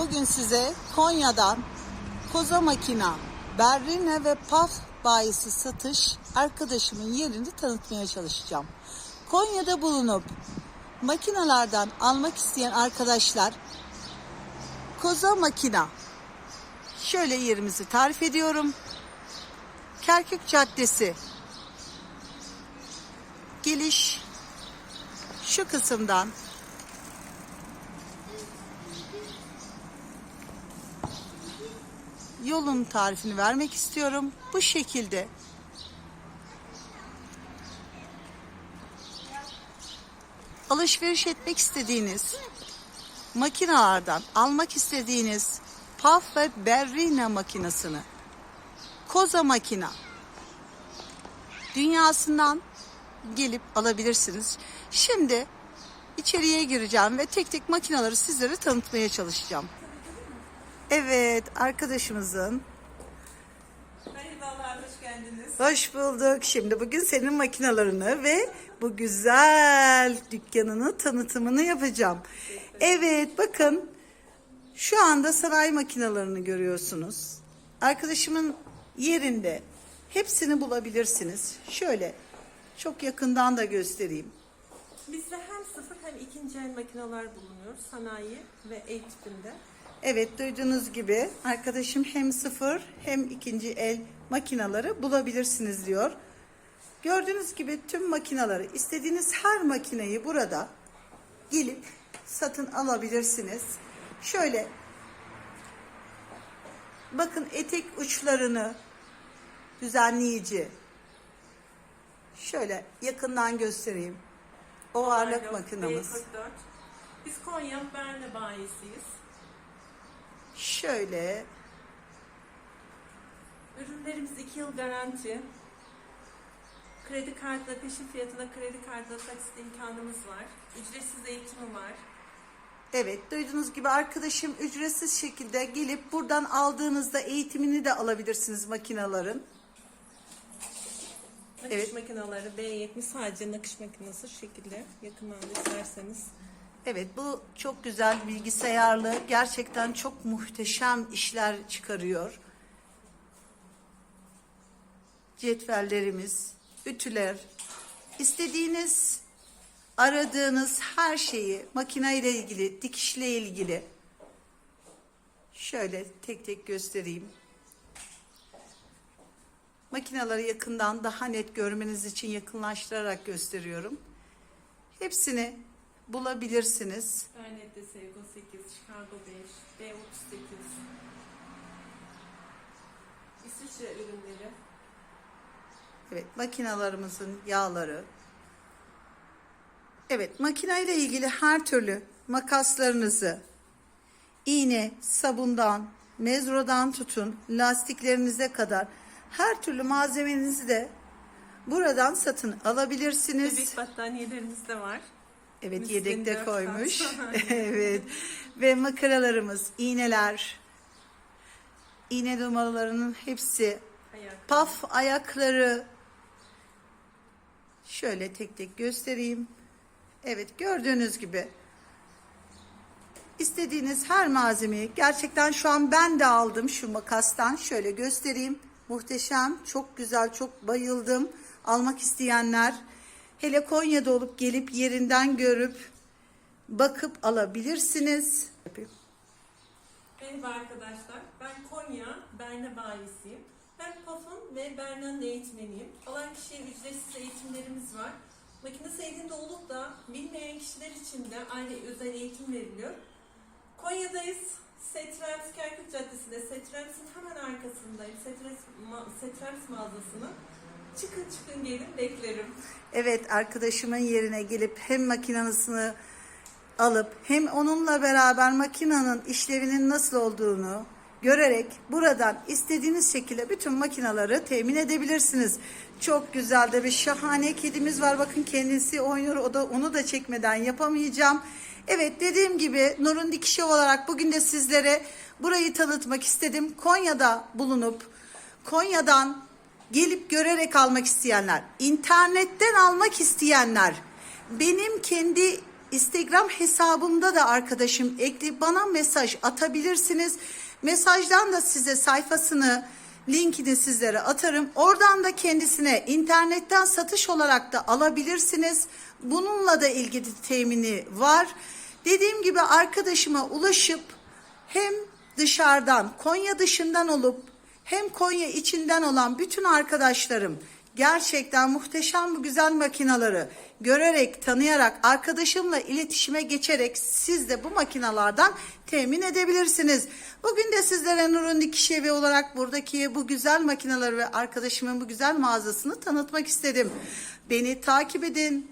Bugün size Konya'dan Koza Makina, Berrine ve Paf bayisi satış arkadaşımın yerini tanıtmaya çalışacağım. Konya'da bulunup makinalardan almak isteyen arkadaşlar Koza Makina şöyle yerimizi tarif ediyorum. Kerkük Caddesi geliş şu kısımdan yolun tarifini vermek istiyorum. Bu şekilde alışveriş etmek istediğiniz makinalardan almak istediğiniz PAF ve Berrina makinasını Koza makina dünyasından gelip alabilirsiniz. Şimdi içeriye gireceğim ve tek tek makinaları sizlere tanıtmaya çalışacağım. Evet, arkadaşımızın Merhabalar, hoş geldiniz. hoş bulduk. Şimdi bugün senin makinalarını ve bu güzel dükkanını tanıtımını yapacağım. Evet, bakın şu anda sanayi makinalarını görüyorsunuz. Arkadaşımın yerinde hepsini bulabilirsiniz. Şöyle çok yakından da göstereyim. Bizde hem sıfır hem ikinci el makineler bulunuyor. Sanayi ve ev tipinde. Evet duyduğunuz gibi arkadaşım hem sıfır hem ikinci el makinaları bulabilirsiniz diyor. Gördüğünüz gibi tüm makinaları istediğiniz her makineyi burada gelip satın alabilirsiniz. Şöyle bakın etek uçlarını düzenleyici şöyle yakından göstereyim. O ağırlık makinamız. B44. Biz Konya Berne bayisiyiz. Şöyle Ürünlerimiz 2 yıl garanti. Kredi kartla peşin fiyatına kredi kartla taksit imkanımız var. Ücretsiz eğitimi var. Evet duyduğunuz gibi arkadaşım ücretsiz şekilde gelip buradan aldığınızda eğitimini de alabilirsiniz makinaların. Nakış Evet. makineleri B70 sadece nakış makinesi şu şekilde yakından da isterseniz. Evet bu çok güzel bilgisayarlı gerçekten çok muhteşem işler çıkarıyor. Cetvellerimiz, ütüler, istediğiniz aradığınız her şeyi makine ile ilgili, dikişle ilgili şöyle tek tek göstereyim. Makinaları yakından daha net görmeniz için yakınlaştırarak gösteriyorum. Hepsini bulabilirsiniz. Bernet'te Sevgo 8, Chicago 5, B38. İsviçre ürünleri. Evet, makinalarımızın yağları. Evet, makine ile ilgili her türlü makaslarınızı, iğne, sabundan, mezrodan tutun, lastiklerinize kadar her türlü malzemenizi de buradan satın alabilirsiniz. Bebek battaniyelerimiz de var. Evet Müslüm yedekte koymuş. evet. Ve makaralarımız, iğneler, iğne numaralarının hepsi, Ayak. paf ayakları. Şöyle tek tek göstereyim. Evet gördüğünüz gibi istediğiniz her malzemeyi gerçekten şu an ben de aldım şu makastan. Şöyle göstereyim. Muhteşem, çok güzel, çok bayıldım. Almak isteyenler hele Konya'da olup gelip yerinden görüp bakıp alabilirsiniz. Merhaba arkadaşlar. Ben Konya Berne bayisiyim. Ben PAF'ın ve Berna'nın eğitmeniyim. Alan kişiye ücretsiz eğitimlerimiz var. Makine sevdiğinde olup da bilmeyen kişiler için de aynı özel eğitim veriliyor. Konya'dayız. Setrems Kerkük Caddesi'nde Setrems'in hemen arkasındayım. Setrems, ma- Setrems mağazasının. Çıkın çıkın gelin beklerim. Evet arkadaşımın yerine gelip hem makinasını alıp hem onunla beraber makinanın işlevinin nasıl olduğunu görerek buradan istediğiniz şekilde bütün makinaları temin edebilirsiniz. Çok güzel de bir şahane kedimiz var. Bakın kendisi oynuyor. O da onu da çekmeden yapamayacağım. Evet dediğim gibi Nur'un dikişi olarak bugün de sizlere burayı tanıtmak istedim. Konya'da bulunup Konya'dan gelip görerek almak isteyenler, internetten almak isteyenler, benim kendi Instagram hesabımda da arkadaşım ekli bana mesaj atabilirsiniz. Mesajdan da size sayfasını linkini sizlere atarım. Oradan da kendisine internetten satış olarak da alabilirsiniz. Bununla da ilgili temini var. Dediğim gibi arkadaşıma ulaşıp hem dışarıdan Konya dışından olup hem Konya içinden olan bütün arkadaşlarım gerçekten muhteşem bu güzel makinaları görerek, tanıyarak, arkadaşımla iletişime geçerek siz de bu makinalardan temin edebilirsiniz. Bugün de sizlere Nur'un Dikiş Evi olarak buradaki bu güzel makinaları ve arkadaşımın bu güzel mağazasını tanıtmak istedim. Beni takip edin,